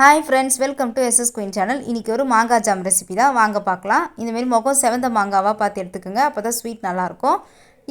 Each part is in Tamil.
Hi friends welcome to SS queen channel இன்றைக்கி ஒரு மாங்காய் ஜாம் ரெசிபி தான். வாங்க பார்க்கலாம். இந்தமாரி முகம் செவந்த மாங்காவாக பார்த்து எடுத்துக்கோங்க. அப்போ தான் ஸ்வீட் நல்லாயிருக்கும்.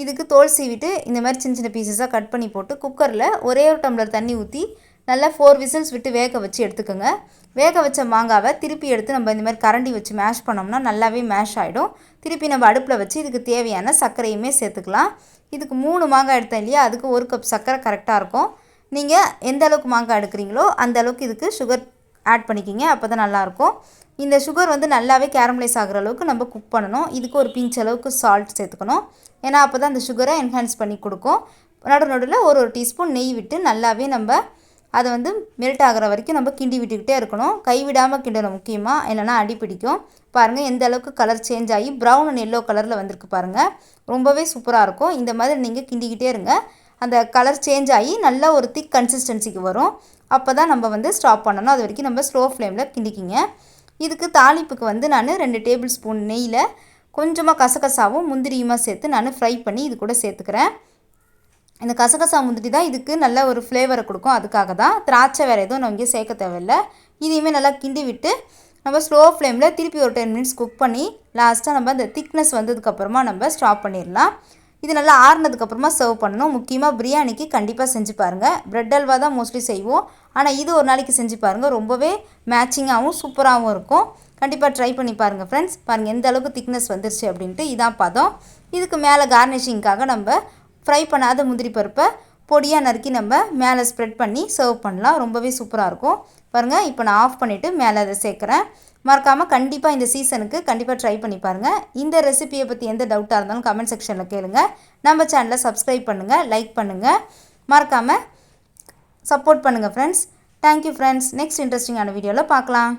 இதுக்கு தோல் சீவிட்டு இந்த மாதிரி சின்ன சின்ன பீசஸாக கட் பண்ணி போட்டு குக்கரில் ஒரே ஒரு டம்ளர் தண்ணி ஊற்றி நல்லா ஃபோர் விசில்ஸ் விட்டு வேக வச்சு எடுத்துக்கோங்க. வேக வச்ச மாங்காவை திருப்பி எடுத்து நம்ம இந்த மாதிரி கரண்டி வச்சு மேஷ் பண்ணோம்னா நல்லாவே மேஷ் ஆகிடும் திருப்பி நம்ம அடுப்பில் வச்சு இதுக்கு தேவையான சர்க்கரையுமே சேர்த்துக்கலாம். இதுக்கு மூணு மாங்காய் எடுத்தேன் இல்லையா? அதுக்கு ஒரு கப் சர்க்கரை கரெக்டாக இருக்கும். நீங்கள் எந்த அளவுக்கு மாங்காய் எடுக்கிறீங்களோ அந்த அளவுக்கு இதுக்கு சுகர் ஆட் பண்ணிக்கிங்க அப்போ தான் நல்லாயிருக்கும் இந்த சுகர் வந்து நல்லாவே கேரமலைஸ் ஆகிற அளவுக்கு நம்ம குக் பண்ணணும். இதுக்கு ஒரு பிஞ்ச் அளவுக்கு சால்ட் சேர்த்துக்கணும். ஏன்னா அப்போ தான் அந்த சுகரை என்ஹான்ஸ் பண்ணி கொடுக்கும். நடு நடுவில் ஒரு ஒரு டீஸ்பூன் நெய் விட்டு நல்லாவே நம்ம அதை வந்து மெல்ட் ஆகிற வரைக்கும் நம்ம கிண்டி விட்டுக்கிட்டே இருக்கணும். கைவிடாமல் கிண்டணும் முக்கியமாக இல்லைனா அடி பிடிக்கும். பாருங்கள் எந்த அளவுக்கு கலர் சேஞ்ச் ஆகி ப்ரௌன் அண்ட் எல்லோ கலரில் வந்திருக்கு பாருங்கள் ரொம்பவே சூப்பராக இருக்கும். இந்த மாதிரி நீங்கள் கிண்டிக்கிட்டே இருங்க. அந்த கலர் சேஞ்ச் ஆகி நல்ல ஒரு திக் கன்சிஸ்டன்சிக்கு வரும். அப்போ தான் நம்ம வந்து ஸ்டாப் பண்ணணும். அது வரைக்கும் நம்ம ஸ்லோ ஃப்ளேமில் கிண்டிக்கிங்க. இதுக்கு தாளிப்புக்கு வந்து நான் ரெண்டு டேபிள் ஸ்பூன் நெய்யில் கொஞ்சமாக கசகசாவும் முந்திரியுமா சேர்த்து நான் ஃப்ரை பண்ணி இது கூட சேர்த்துக்கிறேன். இந்த கசகசா முந்திரி தான் இதுக்கு நல்ல ஒரு ஃப்ளேவரை கொடுக்கும். அதுக்காக தான். திராட்சை வேறு எதுவும் நான் இங்கே சேர்க்க தேவையில்லை. இதையுமே நல்லா கிண்டி விட்டு நம்ம ஸ்லோ ஃப்ளேமில் திருப்பி ஒரு டென் மினிட்ஸ் குக் பண்ணி லாஸ்ட்டாக நம்ம அந்த திக்னஸ் வந்ததுக்கப்புறமா நம்ம ஸ்டாப் பண்ணிடலாம். இது நல்லா ஆறுனதுக்கப்புறமா சர்வ் பண்ணணும். முக்கியமாக பிரியாணிக்கு கண்டிப்பாக செஞ்சு பாருங்கள் ப்ரெட் அல்வா தான் மோஸ்ட்லி செய்வோம். ஆனால் இது ஒரு நாளைக்கு செஞ்சு பாருங்கள் ரொம்பவே மேட்சிங்காகவும் சூப்பராகவும் இருக்கும். கண்டிப்பாக ட்ரை பண்ணி பாருங்கள் ஃப்ரெண்ட்ஸ் பாருங்கள் எந்த அளவுக்கு திக்னஸ் வந்துருச்சு அப்படின்ட்டு. இதான் பதம். இதுக்கு மேலே கார்னிஷிங்காக நம்ம ஃப்ரை பண்ணாத முந்திரி பருப்பை பொடியாக நறுக்கி நம்ம மேலே ஸ்ப்ரெட் பண்ணி சர்வ் பண்ணலாம். ரொம்பவே சூப்பராக இருக்கும். பாருங்கள் இப்போ நான் ஆஃப் பண்ணிவிட்டு மேலே அதை சேர்க்குறேன். மறக்காமல் கண்டிப்பாக இந்த சீசனுக்கு கண்டிப்பாக ட்ரை பண்ணி பாருங்கள் இந்த ரெசிபியை பற்றி எந்த டவுட்டாக இருந்தாலும் கமெண்ட் செக்ஷனில் கேளுங்கள் நம்ம சேனலை சப்ஸ்கிரைப் பண்ணுங்கள் லைக் பண்ணுங்கள் மறக்காமல் சப்போர்ட் பண்ணுங்கள் ஃப்ரெண்ட்ஸ் தேங்க்யூ ஃப்ரெண்ட்ஸ் நெக்ஸ்ட் இன்ட்ரெஸ்டிங்கான வீடியோவில் பார்க்கலாம்.